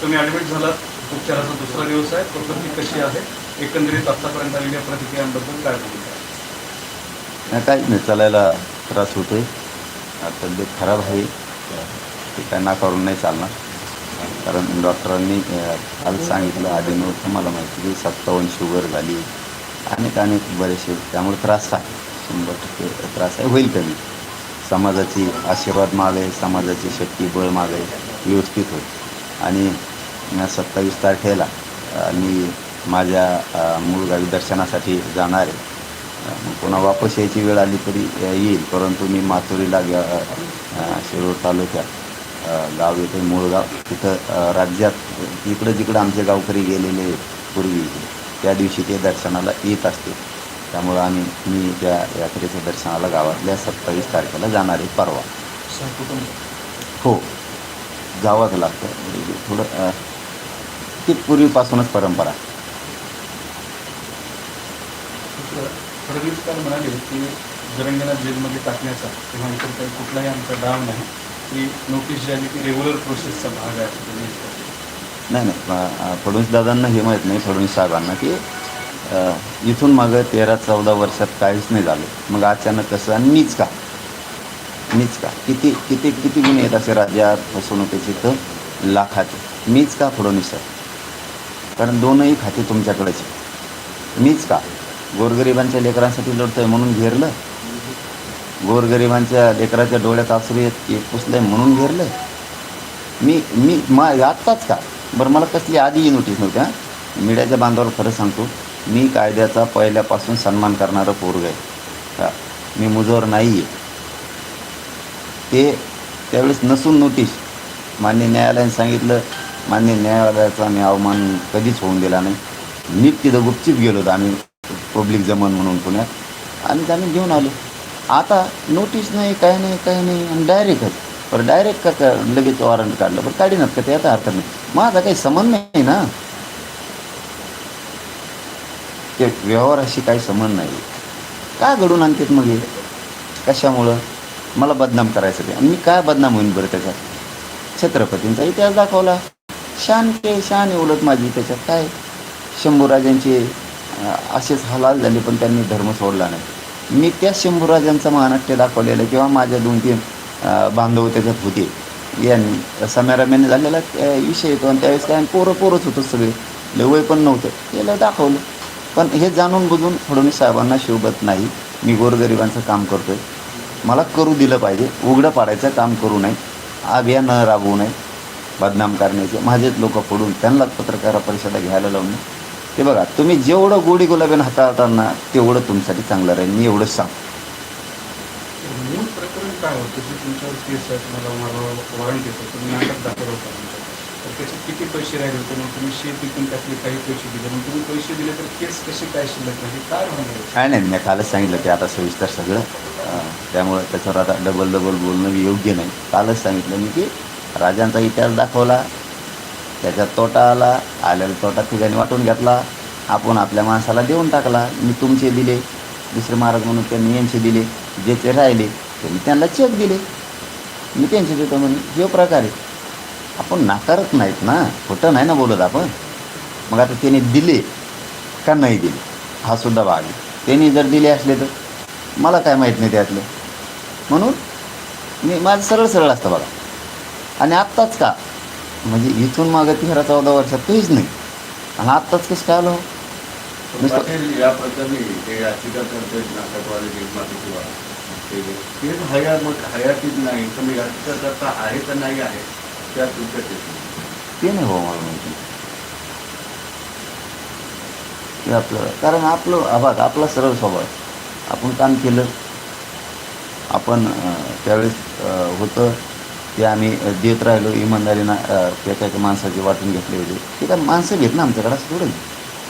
तुम्ही ॲडमिट झालात उपचाराचा दुसरा दिवस आहे. प्रकृती कशी आहे? एकंदरीत आतापर्यंत आलेल्या प्रतिक्रियांबद्दल काय नाही काहीच नाही चालायला त्रास होतोय. तब्येत खराब आहे. ते काय नाकारून नाही चालणार. कारण डॉक्टरांनी काल सांगितलं आधी नव्हतं मला माहिती की सत्तावन्न शुगर झाली. अनेक अनेक बरेचसे त्यामुळे त्रास आहे. शंभर टक्के त्रास आहे. होईल कमी समाजाची आशीर्वाद मागे समाजाची शक्ती बळ मागे व्यवस्थित होईल. आणि सत्तावीस तारखेला मी माझ्या मूळ गावी दर्शनासाठी जाणार आहे. पुन्हा वापस यायची वेळ आली तरी येईल. परंतु मी माथुरीला ग शिरूर तालुक्यात गाव येते मूळ गाव. तिथं राज्यात इकडं जिकडं आमचे गावकरी गेलेले पूर्वी. त्या दिवशी ते दर्शनाला येत असते. त्यामुळं आम्ही मी त्या यात्रेच्या दर्शनाला गावातल्या सत्तावीस तारखेला जाणार आहे परवा. हो. जावंच लागतं. म्हणजे थोडं ती पूर्वीपासूनच परंपरा. आहे. म्हणाले की जरंगेला जेलमध्ये टाकण्याचा किंवा इतर काही कुठलाही आमचा डाव नाही. नोटीस जी आली ती रेग्युलर प्रोसेसचा भाग आहे असं नाही नाही. फडणवीस दादांना हे माहीत नाही फडणवीस साहेबांना की इथून मागं तेरा चौदा वर्षात काहीच नाही झालं. मग अचानक कसं आणि मीच का? मीच का? किती किती किती गुन्हे आहेत असे राज्यात फसवणुकीचे तर लाखाचे. मीच का फडणवीस साहेब? कारण दोनही खाते तुमच्याकडेच मीच का? गोरगरिबांच्या लेकरांसाठी लढतोय म्हणून घेरलं? गोरगरिबांच्या लेकराच्या डोळ्यात आसरू येत ते पुसलंय म्हणून घेरलं. मी मी मा आत्ताच का? बरं मला कसली आधी नोटीस नव्हत्या मीडियाच्या बांधावर खरं सांगतो मी कायद्याचा पहिल्यापासून सन्मान करणारं पोरग आहे. का मी मुजोर नाही आहे ते त्यावेळेस नसून नोटीस. मान्य न्यायालयाने सांगितलं मान्य न्यायालयाचा आम्ही अवमान कधीच होऊन दिला नाही. नीट तिथं गुपचीप गेलो होतो आम्ही पब्लिक जमन म्हणून पुण्यात. आणि आम्ही घेऊन आलो. आता नोटीस नाही काय नाही काय नाही आणि डायरेक्टच बरं डायरेक्ट का का लगेच वॉरंट काढलं? बरं काढीनात का ते? आता अर्थ नाही. माझा काही संबंध नाही ना. ते व्यवहाराशी काही संबंध नाही. का घडून आणतात मग हे? कशामुळं? मला बदनाम करायचं ते. आणि मी काय बदनाम होईन बरं त्याच्यात? छत्रपतींचा इतिहास दाखवला. शान के शान एवढत उलट माझी त्याच्यात काय? शंभूराजांचे राजांचे असेच हलाल झाले पण त्यांनी धर्म सोडला नाही. मी त्या शंभूराजांचं महानाट्य दाखवलेलं किंवा माझ्या दोन तीन बांधव त्याच्यात होते. यांनी समेरामेने झालेला विषय येतो आणि त्यावेळेस काय पोरं पोरंच होतं सगळे. लवय पण नव्हतं. याला दाखवलं. पण हे जाणून बुजून फडणवीस साहेबांना शोभत नाही. मी गोरगरिबांचं काम करतो आहे मला करू दिलं पाहिजे. उघडं पाडायचं काम करू नये. अभियान राबवू नये. बदनाम करण्याचे. माझेच लोक पडून त्यांनाच पत्रकार परिषदा घ्यायला लावणे ते बघा तुम्ही जेवढं गोडी गुलाबीनं हाताळताना तेवढं तुमच्यासाठी चांगलं राहील. मी एवढंच सांग केस किती पैसे राहिले होते? मग तुम्ही शेत विकून त्यातले काही पैसे दिले. मग तुम्ही पैसे दिले तर केस कशी काय शिल्लक नाही काय काय नाही मी कालच सांगितलं ते आता सविस्तर सगळं त्यामुळं त्याच्यावर आता डबल डबल बोलणं योग्य नाही. कालच सांगितलं मी की राजांचा इतिहास दाखवला. त्याच्यात तोटा आला आलेला तोटा ठिकाणी वाटून घेतला. आपण आपल्या माणसाला देऊन टाकला. मी तुमचे दिले. दुसरे महाराज म्हणून त्यांनी यांचे दिले. जे ते राहिले त्यांनी त्यांना चेक दिले. मी त्यांचे देतो म्हणून हे प्रकार. आहे आपण नाकारत नाहीत ना. खोटं नाही ना बोलत आपण. मग आता त्याने दिले का नाही दिले? हा सुद्धा भाग आहे. त्यांनी जर दिले असले तर? मला काय माहीत नाही त्यातलं. म्हणून मी माझं सरळ सरळ असतं बघा. आणि आत्ताच का? म्हणजे इथून मागं तेरा चौदा वर्षात काहीच नाही. आणि आत्ताच कसं काय आलं? पाटील या प्रकरणी ते याचिका करते नाटकवाले निर्माते किंवा ते ते हया मग हयातीत नाही तर मग आहे का नाही आहे त्या तुमच्यात येते ते नाही हो मला माहिती. ते आपलं कारण आपलं आभाग आपला सरळ स्वभाव आपण काम केलं आपण त्यावेळेस होतं. ते आम्ही देत राहिलो इमानदारीनं अं, त्याच्या त्या माणसाचे वाटून घेतले होते. ते काय माणसं घेत ना आमच्याकडे असं थोडं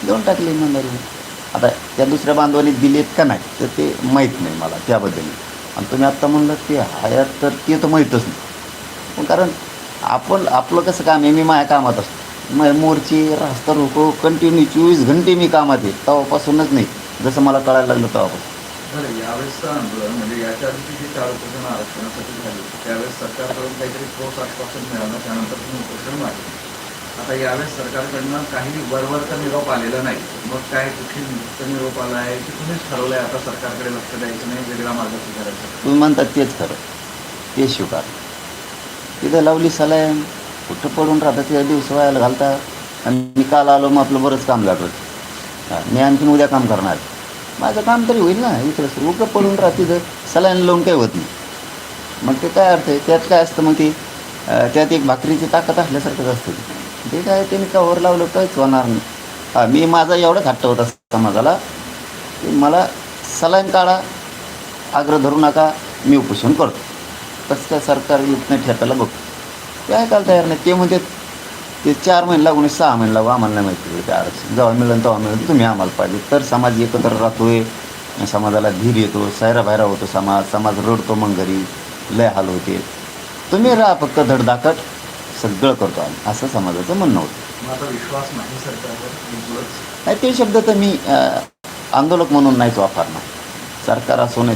देऊन टाकले इमानदारीने. आता त्या दुसऱ्या बांधवांनी दिलेत का नाही तर ते माहीत नाही मला त्याबद्दल. आणि तुम्ही आत्ता म्हणलं ते हयात तर ते तर माहीतच नाही. पण कारण आपण आपलं कसं काम आहे मी माझ्या कामात असतो. म- मोर्चे रास्ता रोको कंटिन्यू चोवीस घंटे मी कामात आहे तेव्हापासूनच नाही. जसं मला कळायला लागलं तेव्हापासून. बरं यावेळेसचं आंदोलन म्हणजे याच्या आधी जी चार उपोषण आरक्षणासाठी झाली त्यावेळेस सरकारकडून काहीतरी ठोस आश्वासन मिळालं त्यानंतर तुम्ही उपोषण मारले आता यावेळेस सरकारकडनं काही वरवरचा निरोप आलेला नाही. मग काय कुठे मुक्त निरोप आला आहे की तुम्हीच ठरवलंय. आता सरकारकडे लक्ष द्यायचं नाही वेगळा मार्ग स्वीकारायचा. तुम्ही म्हणतात तेच खरं. ते स्वीकार. तिथं लावली सलाईन. कुठं पडून राहतात त्या दिवस व्हायला घालता. आणि मी काल आलो मग आपलं बरंच काम लागलं. मी आणखीन उद्या काम करणार माझं काम तरी होईल ना इकडंच उगं पडून राहत तिथं सलाईन लावून काही होत नाही. मग ते काय अर्थ आहे? त्यात काय असतं मग ते त्यात एक भाकरीची ताकद असल्यासारखंच असतं ते. काय ते मी कवर लावलं काहीच होणार नाही. हां मी माझा एवढाच हट्ट होता समाजाला. की मला सलाईन काढा आग्रह धरू नका मी उपोषण करतो. कसं काय सरकार इथनं ठेवायला बघतो. काय काल तयार नाही. ते म्हणते ते चार महिने लागून सहा महिने लागू आम्हाला नाही माहिती ते आरक्षण जेव्हा मिळेल तेव्हा मिळेल. तुम्ही आम्हाला पाहिजे तर समाज एकत्र राहतोय. समाजाला धीर येतो. सायरा बाहेरा होतो समाज. समाज रडतो मग घरी. लय हाल होते. तुम्ही राहा फक्त धडधाकट सगळं करतो आम्ही. असं समाजाचं म्हणणं होतं. नाही ते शब्द तर मी आंदोलक म्हणून नाहीच वापरणार. सरकार असो नाही